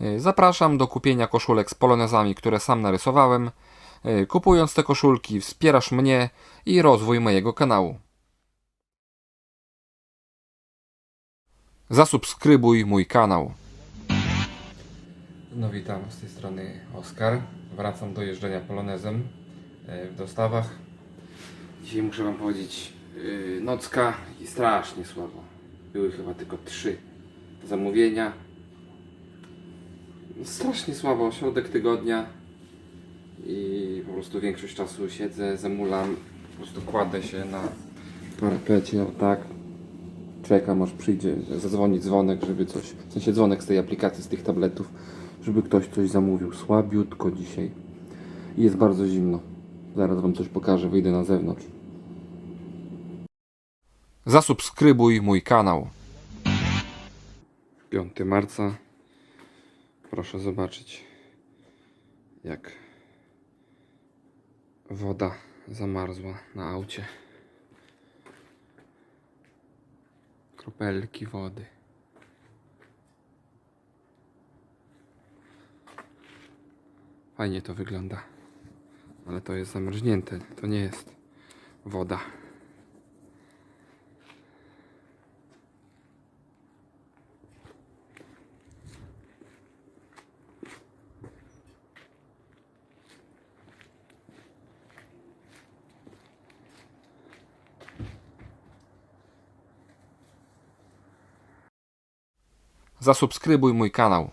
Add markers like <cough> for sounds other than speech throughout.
Y, Zapraszam do kupienia koszulek z polonezami, które sam narysowałem. Y, Kupując te koszulki wspierasz mnie i rozwój mojego kanału. Zasubskrybuj mój kanał. No witam, z tej strony Oskar. Wracam do jeżdżenia polonezem e, w dostawach. Dzisiaj muszę Wam powiedzieć, nocka i strasznie słabo. Były chyba tylko trzy zamówienia. Strasznie słabo, środek tygodnia i po prostu większość czasu siedzę, zamulam, po prostu kładę się na parapecie, o tak. Czekam aż przyjdzie, zadzwoni dzwonek, żeby coś, w sensie dzwonek z tej aplikacji, z tych tabletów, żeby ktoś coś zamówił. Słabiutko dzisiaj. I jest bardzo zimno. Zaraz Wam coś pokażę, wyjdę na zewnątrz. Zasubskrybuj mój kanał. 5 marca. Proszę zobaczyć, jak woda zamarzła na aucie. Kropelki wody. Fajnie to wygląda. Ale to jest zamarznięte, to nie jest woda. Zasubskrybuj mój kanał.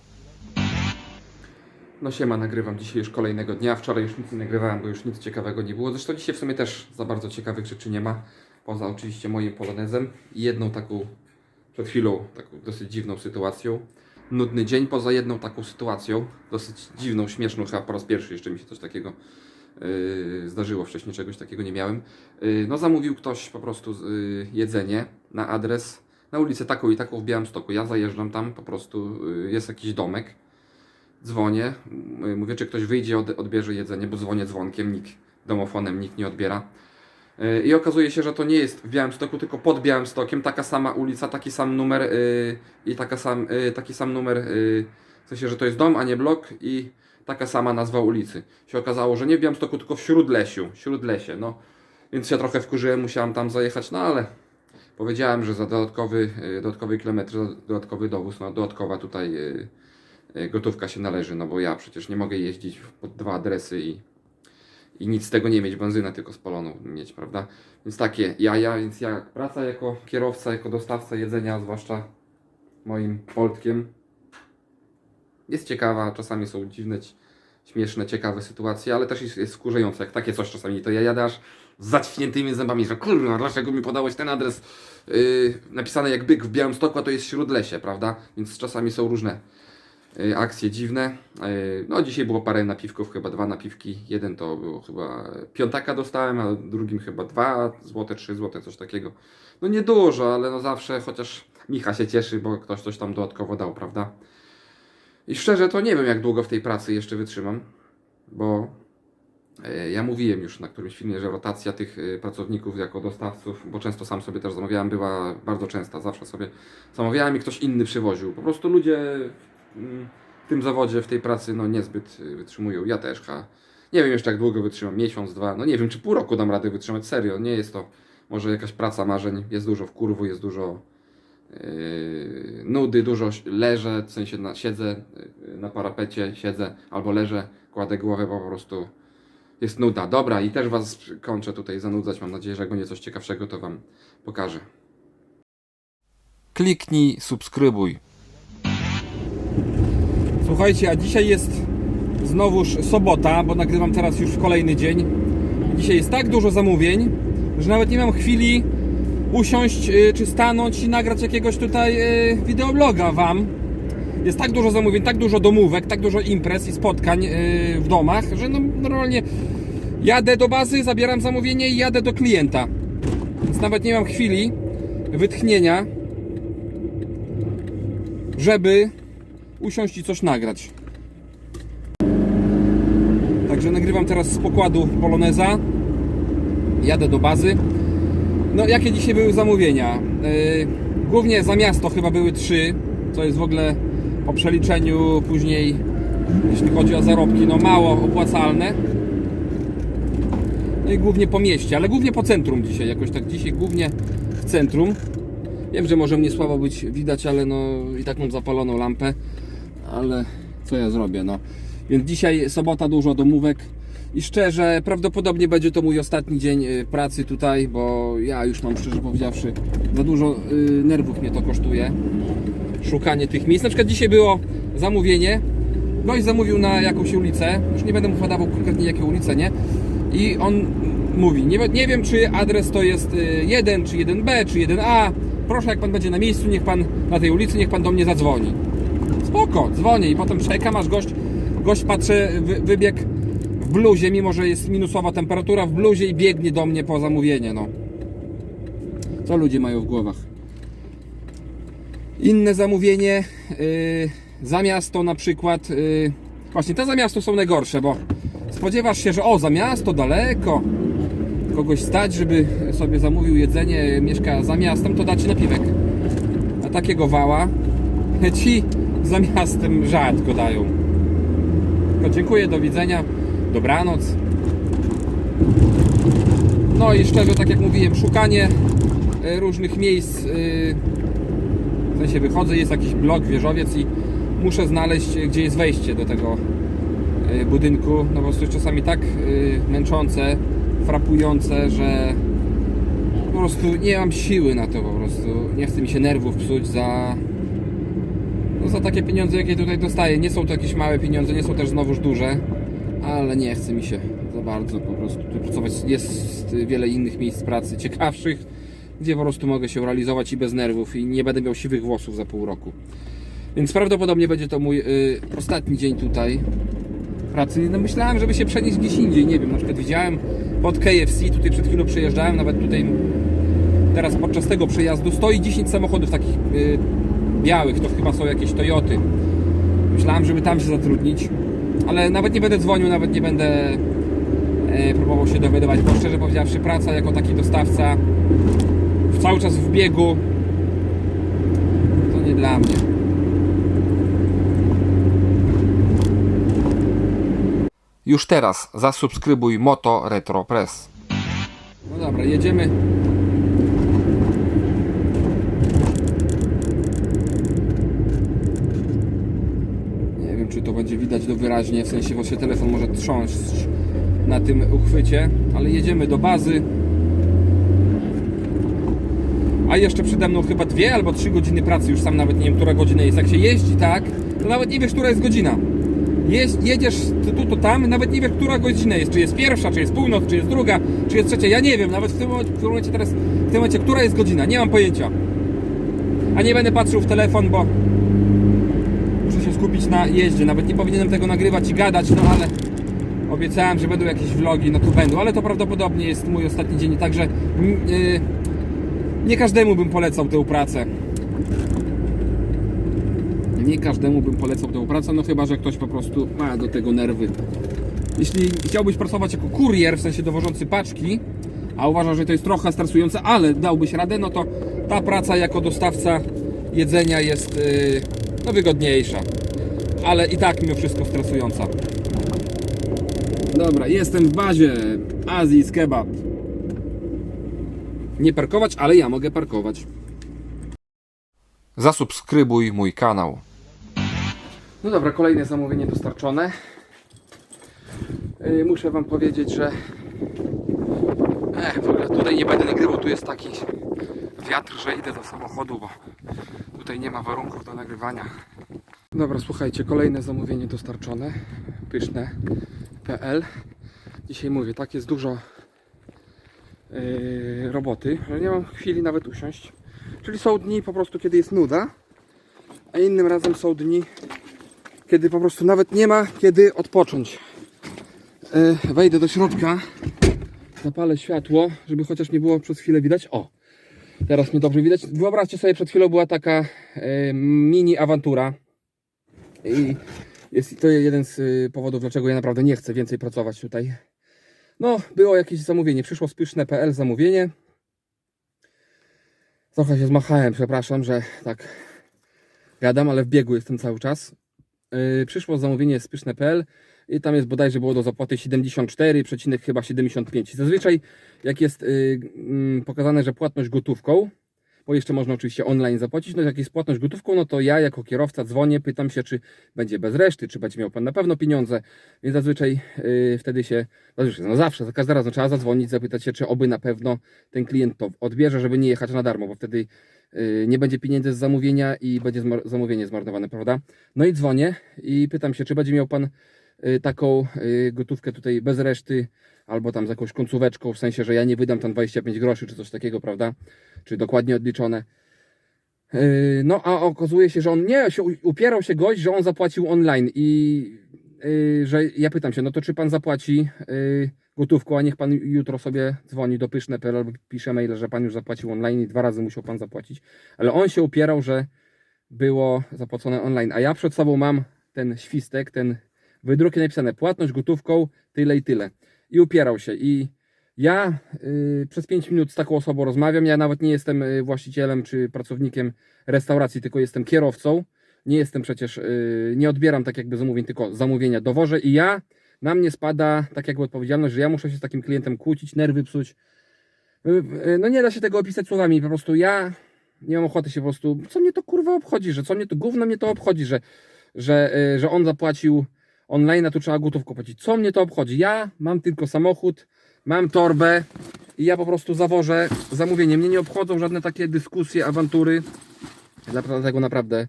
No siema, nagrywam dzisiaj już kolejnego dnia. Wczoraj już nic nie nagrywałem, bo już nic ciekawego nie było. Zresztą dzisiaj w sumie też za bardzo ciekawych rzeczy nie ma. Poza oczywiście moim polonezem i jedną taką przed chwilą, taką dosyć dziwną sytuacją. Nudny dzień poza jedną taką sytuacją, dosyć dziwną, śmieszną, chyba po raz pierwszy jeszcze mi się coś takiego yy, zdarzyło. Wcześniej czegoś takiego nie miałem. Yy, no zamówił ktoś po prostu yy, jedzenie na adres na ulicę taką i taką w Białymstoku. Ja zajeżdżam tam, po prostu yy, jest jakiś domek dzwonię, y, mówię, czy ktoś wyjdzie, od, odbierze jedzenie, bo dzwonię dzwonkiem, nikt, domofonem nikt nie odbiera. Y, I okazuje się, że to nie jest w Białymstoku, tylko pod Białymstokiem, taka sama ulica, taki sam numer y, i taka sam, y, taki sam numer, y, w sensie, że to jest dom, a nie blok i taka sama nazwa ulicy. Się okazało, że nie w Białymstoku, tylko w Śródlesiu, Śródlesie, no. Więc się trochę wkurzyłem, musiałem tam zajechać, no ale powiedziałem, że za dodatkowy, y, dodatkowy kilometr, za dodatkowy dowóz, no dodatkowa tutaj y, y, gotówka się należy, no bo ja przecież nie mogę jeździć pod dwa adresy i, i nic z tego nie mieć, benzynę tylko spaloną mieć, prawda? Więc takie jaja, więc ja praca jako kierowca, jako dostawca jedzenia, zwłaszcza moim Poltkiem, jest ciekawa, czasami są dziwne, śmieszne, ciekawe sytuacje, ale też jest, jest jak takie coś czasami, to ja jadę aż z zębami, że kurwa, dlaczego mi podałeś ten adres yy, napisane jak byk w Białymstoku, a to jest Śródlesie, prawda? Więc czasami są różne yy, akcje dziwne. Yy, no dzisiaj było parę napiwków, chyba dwa napiwki. Jeden to było chyba piątaka dostałem, a drugim chyba dwa złote, trzy złote, coś takiego. No niedużo, ale no zawsze chociaż Micha się cieszy, bo ktoś coś tam dodatkowo dał, prawda? I szczerze to nie wiem jak długo w tej pracy jeszcze wytrzymam, bo ja mówiłem już na którymś filmie, że rotacja tych e, pracowników jako dostawców, bo często sam sobie też zamawiałem, była bardzo częsta. Zawsze sobie zamawiałem i ktoś inny przywoził. Po prostu ludzie mm, w tym zawodzie, w tej pracy, no niezbyt e, wytrzymują. Ja też, ha. Nie wiem jeszcze jak długo wytrzymam, miesiąc, dwa, no nie wiem czy pół roku dam radę wytrzymać, serio. Nie jest to może jakaś praca marzeń, jest dużo w kurwu, jest dużo yy, nudy, dużo leżę, w sensie na, siedzę na parapecie, siedzę albo leżę, kładę głowę, po prostu jest nuda. Dobra, i też Was kończę tutaj zanudzać. Mam nadzieję, że jak będzie coś ciekawszego, to Wam pokażę. Kliknij subskrybuj. Słuchajcie, a dzisiaj jest znowuż sobota, bo nagrywam teraz już kolejny dzień. Dzisiaj jest tak dużo zamówień, że nawet nie mam chwili usiąść y, czy stanąć i nagrać jakiegoś tutaj y, wideobloga wam. Jest tak dużo zamówień, tak dużo domówek, tak dużo imprez i spotkań y, w domach, że no, normalnie jadę do bazy, zabieram zamówienie i jadę do klienta. Więc nawet nie mam chwili wytchnienia, żeby usiąść i coś nagrać. Także nagrywam teraz z pokładu Poloneza. Jadę do bazy. No, jakie dzisiaj były zamówienia? Yy, głównie za miasto chyba były trzy, co jest w ogóle po przeliczeniu później, jeśli chodzi o zarobki, no mało opłacalne. No i głównie po mieście, ale głównie po centrum dzisiaj, jakoś tak dzisiaj głównie w centrum. Wiem, że może mnie słabo być widać, ale no i tak mam zapaloną lampę, ale co ja zrobię, no. Więc dzisiaj sobota, dużo domówek i szczerze, prawdopodobnie będzie to mój ostatni dzień y, pracy tutaj, bo ja już mam szczerze powiedziawszy, za dużo y, nerwów mnie to kosztuje. Szukanie tych miejsc. Na przykład dzisiaj było zamówienie, gość zamówił na jakąś ulicę, już nie będę mu podawał konkretnie jakie ulice, nie? I on mówi, nie, nie wiem czy adres to jest y, 1, czy 1B, czy 1A. Proszę, jak pan będzie na miejscu, niech pan na tej ulicy, niech pan do mnie zadzwoni. Spoko, dzwonię i potem czekam, aż gość, gość patrzę, wy, wybieg w bluzie, mimo że jest minusowa temperatura w bluzie i biegnie do mnie po zamówienie, no. Co ludzie mają w głowach? Inne zamówienie yy, za miasto na przykład. Yy, właśnie te za miasto są najgorsze, bo spodziewasz się, że o, za miasto, daleko, kogoś stać, żeby sobie zamówił jedzenie, mieszka za miastem, to da ci napiwek. A takiego wała <laughs> ci za miastem rzadko dają. To dziękuję, do widzenia, dobranoc. No i szczerze, tak jak mówiłem, szukanie e, różnych miejsc. e, W sensie wychodzę, jest jakiś blok, wieżowiec i muszę znaleźć, gdzie jest wejście do tego e, budynku. No po prostu jest czasami tak e, męczące, frapujące, że po prostu nie mam siły na to po prostu. Nie chce mi się nerwów psuć za no za takie pieniądze, jakie tutaj dostaję. Nie są to jakieś małe pieniądze, nie są też znowuż duże, ale nie chce mi się za bardzo po prostu tu pracować. Jest wiele innych miejsc pracy ciekawszych, gdzie po prostu mogę się realizować i bez nerwów i nie będę miał siwych włosów za pół roku. Więc prawdopodobnie będzie to mój y, ostatni dzień tutaj pracy. No myślałem, żeby się przenieść gdzieś indziej, nie wiem, na przykład widziałem pod KFC, tutaj przed chwilą przejeżdżałem, nawet tutaj teraz podczas tego przejazdu stoi 10 samochodów takich y, białych, to chyba są jakieś Toyoty. Myślałem, żeby tam się zatrudnić, ale nawet nie będę dzwonił, nawet nie będę e, próbował się dowiadywać, bo szczerze powiedziawszy, praca jako taki dostawca cały czas w biegu to nie dla mnie. Już teraz zasubskrybuj Moto Retro Press. No dobra, jedziemy. Nie wiem, czy to będzie widać do wyraźnie, w sensie, bo się telefon może trząść na tym uchwycie, ale jedziemy do bazy. A jeszcze przede mną chyba dwie albo trzy godziny pracy, już sam nawet nie wiem, która godzina jest. Jak się jeździ tak, to nawet nie wiesz, która jest godzina. Jeź, jedziesz tu, to tam, nawet nie wiesz, która godzina jest. Czy jest pierwsza, czy jest północ, czy jest druga, czy jest trzecia. Ja nie wiem, nawet w tym momencie, w tym momencie teraz, w tym momencie, która jest godzina. Nie mam pojęcia. A nie będę patrzył w telefon, bo muszę się skupić na jeździe. Nawet nie powinienem tego nagrywać i gadać, no ale obiecałem, że będą jakieś vlogi, no to będą. Ale to prawdopodobnie jest mój ostatni dzień, także yy, nie każdemu bym polecał tę pracę. Nie każdemu bym polecał tę pracę, no chyba, że ktoś po prostu ma do tego nerwy. Jeśli chciałbyś pracować jako kurier, w sensie dowożący paczki, a uważasz, że to jest trochę stresujące, ale dałbyś radę, no to ta praca jako dostawca jedzenia jest yy, no, wygodniejsza. Ale i tak mimo wszystko stresująca. Dobra, jestem w bazie Azji Kebab. Nie parkować, ale ja mogę parkować. Zasubskrybuj mój kanał. No dobra, kolejne zamówienie dostarczone. Yy, muszę Wam powiedzieć, że Ech, w ogóle tutaj nie będę nagrywał, tu jest taki wiatr, że idę do samochodu, bo tutaj nie ma warunków do nagrywania. Dobra, słuchajcie, kolejne zamówienie dostarczone. Pyszne.pl Dzisiaj mówię, tak jest dużo yy, roboty, że nie mam chwili nawet usiąść. Czyli są dni po prostu, kiedy jest nuda, a innym razem są dni, kiedy po prostu nawet nie ma kiedy odpocząć. Yy, wejdę do środka, zapalę światło, żeby chociaż nie było przez chwilę widać. O, teraz mnie dobrze widać. Wyobraźcie sobie, przed chwilą była taka yy, mini awantura. I jest to jeden z powodów, dlaczego ja naprawdę nie chcę więcej pracować tutaj. No, było jakieś zamówienie. Przyszło spyszne.pl zamówienie. Trochę się zmachałem, przepraszam, że tak gadam, ale w biegu jestem cały czas. Yy, przyszło zamówienie z pyszne.pl i tam jest bodajże było do zapłaty 74, przecinek chyba 75. Zazwyczaj jak jest yy, mm, pokazane, że płatność gotówką, bo jeszcze można oczywiście online zapłacić, no jak jest płatność gotówką, no to ja jako kierowca dzwonię, pytam się, czy będzie bez reszty, czy będzie miał Pan na pewno pieniądze, więc zazwyczaj yy, wtedy się, zazwyczaj, no zawsze, za każdym razem trzeba zadzwonić, zapytać się, czy oby na pewno ten klient to odbierze, żeby nie jechać na darmo, bo wtedy yy, nie będzie pieniędzy z zamówienia i będzie zamówienie zmarnowane, prawda? No i dzwonię i pytam się, czy będzie miał Pan taką yy, gotówkę tutaj bez reszty, albo tam z jakąś końcóweczką, w sensie, że ja nie wydam tam 25 groszy, czy coś takiego, prawda? Czy dokładnie odliczone. Yy, No, a okazuje się, że on nie, się upierał się gość, że on zapłacił online i że ja pytam się, no to czy pan zapłaci gotówką, a niech pan jutro sobie dzwoni do pyszne.pl albo pisze mail, że pan już zapłacił online i dwa razy musiał pan zapłacić. Ale on się upierał, że było zapłacone online, a ja przed sobą mam ten świstek, ten wydruk i napisane płatność gotówką tyle i tyle. I upierał się i ja y, przez 5 minut z taką osobą rozmawiam. Ja nawet nie jestem y, właścicielem czy pracownikiem restauracji, tylko jestem kierowcą. Nie jestem przecież, y, nie odbieram tak jakby zamówień, tylko zamówienia dowożę i ja, na mnie spada tak jakby odpowiedzialność, że ja muszę się z takim klientem kłócić, nerwy psuć. Y, y, No nie da się tego opisać słowami, po prostu ja nie mam ochoty się po prostu, co mnie to kurwa obchodzi, że co mnie to gówno mnie to obchodzi, że, że, że on zapłacił online, tu trzeba gotówką płacić. Co mnie to obchodzi? Ja mam tylko samochód, mam torbę i ja po prostu zawożę zamówienie. Mnie nie obchodzą żadne takie dyskusje, awantury. Dlatego naprawdę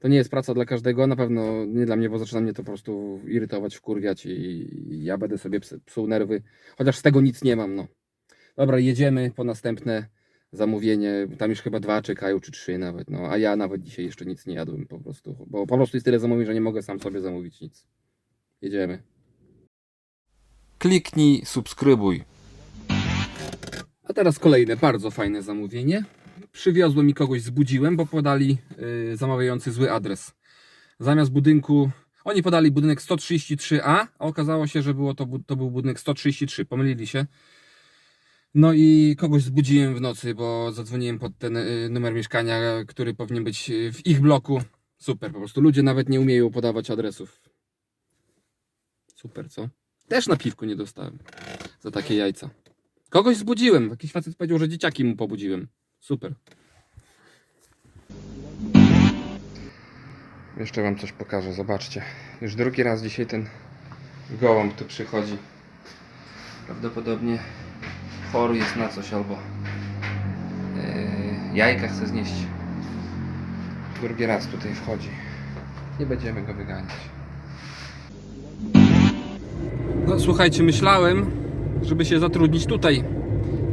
to nie jest praca dla każdego, na pewno nie dla mnie, bo zaczyna mnie to po prostu irytować, wkurwiać i ja będę sobie ps- psuł nerwy, chociaż z tego nic nie mam, no. Dobra, jedziemy po następne zamówienie, tam już chyba dwa czekają, czy trzy nawet, no, a ja nawet dzisiaj jeszcze nic nie jadłem po prostu, bo po prostu jest tyle zamówień, że nie mogę sam sobie zamówić nic. Jedziemy. Kliknij subskrybuj. A teraz kolejne bardzo fajne zamówienie. Przywiozłem i kogoś zbudziłem, bo podali yy, zamawiający zły adres. Zamiast budynku. Oni podali budynek 133A, a okazało się, że było to, to był budynek 133. Pomylili się. No i kogoś zbudziłem w nocy, bo zadzwoniłem pod ten y, numer mieszkania, który powinien być y, w ich bloku. Super, po prostu ludzie nawet nie umieją podawać adresów. Super, co? Też na piwku nie dostałem za takie jajca. Kogoś zbudziłem. Jakiś facet powiedział, że dzieciaki mu pobudziłem. Super. Jeszcze wam coś pokażę, zobaczcie. Już drugi raz dzisiaj ten gołąb tu przychodzi. Prawdopodobnie chory jest na coś albo yy, jajka chce znieść. Drugi raz tutaj wchodzi. Nie będziemy go wyganiać. No słuchajcie, myślałem, żeby się zatrudnić tutaj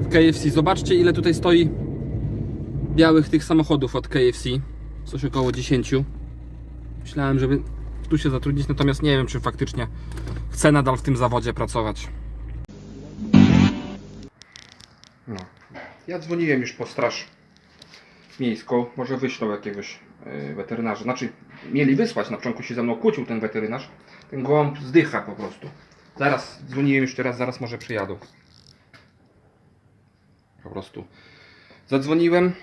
w KFC. Zobaczcie ile tutaj stoi białych tych samochodów od KFC. Coś około 10. Myślałem, żeby tu się zatrudnić, natomiast nie wiem, czy faktycznie chcę nadal w tym zawodzie pracować. No. Ja dzwoniłem już po straż miejską. Może wyślą jakiegoś yy, weterynarza. Znaczy, mieli wysłać. Na początku się ze mną kłócił ten weterynarz. Ten gołąb zdycha po prostu. Zaraz dzwoniłem jeszcze raz, zaraz może przyjadą. Po prostu. Zadzwoniłem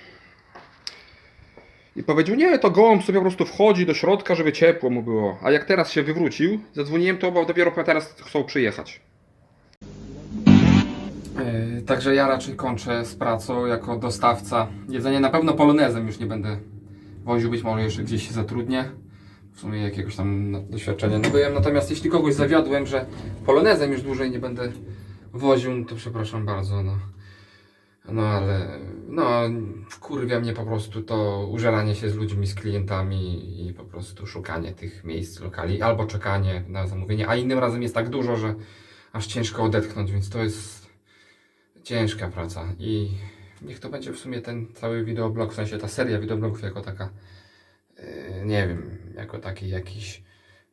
i powiedział, nie, to gołąb sobie po prostu wchodzi do środka, żeby ciepło mu było. A jak teraz się wywrócił, zadzwoniłem to, bo dopiero teraz chcą przyjechać. Yy, także ja raczej kończę z pracą jako dostawca jedzenia. Na pewno polonezem już nie będę woził, być może jeszcze gdzieś się zatrudnię. W sumie jakiegoś tam doświadczenia nabyłem. Natomiast jeśli kogoś zawiodłem, że polonezem już dłużej nie będę woził, no to przepraszam bardzo. No, no ale no kurwia mnie po prostu to użeranie się z ludźmi, z klientami i po prostu szukanie tych miejsc, lokali albo czekanie na zamówienie. A innym razem jest tak dużo, że aż ciężko odetchnąć, więc to jest ciężka praca i niech to będzie w sumie ten cały wideoblog, w sensie ta seria wideoblogów jako taka, yy, nie wiem, jako taki jakiś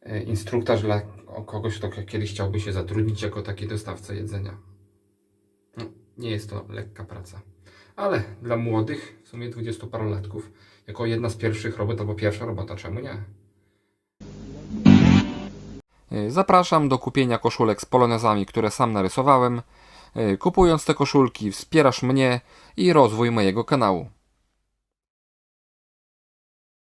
yy, instruktaż dla kogoś, kto kiedyś chciałby się zatrudnić jako taki dostawca jedzenia. No, nie jest to lekka praca, ale dla młodych, w sumie dwudziestoparolatków, jako jedna z pierwszych robót albo pierwsza robota, czemu nie? Zapraszam do kupienia koszulek z polonezami, które sam narysowałem. Kupując te koszulki wspierasz mnie i rozwój mojego kanału.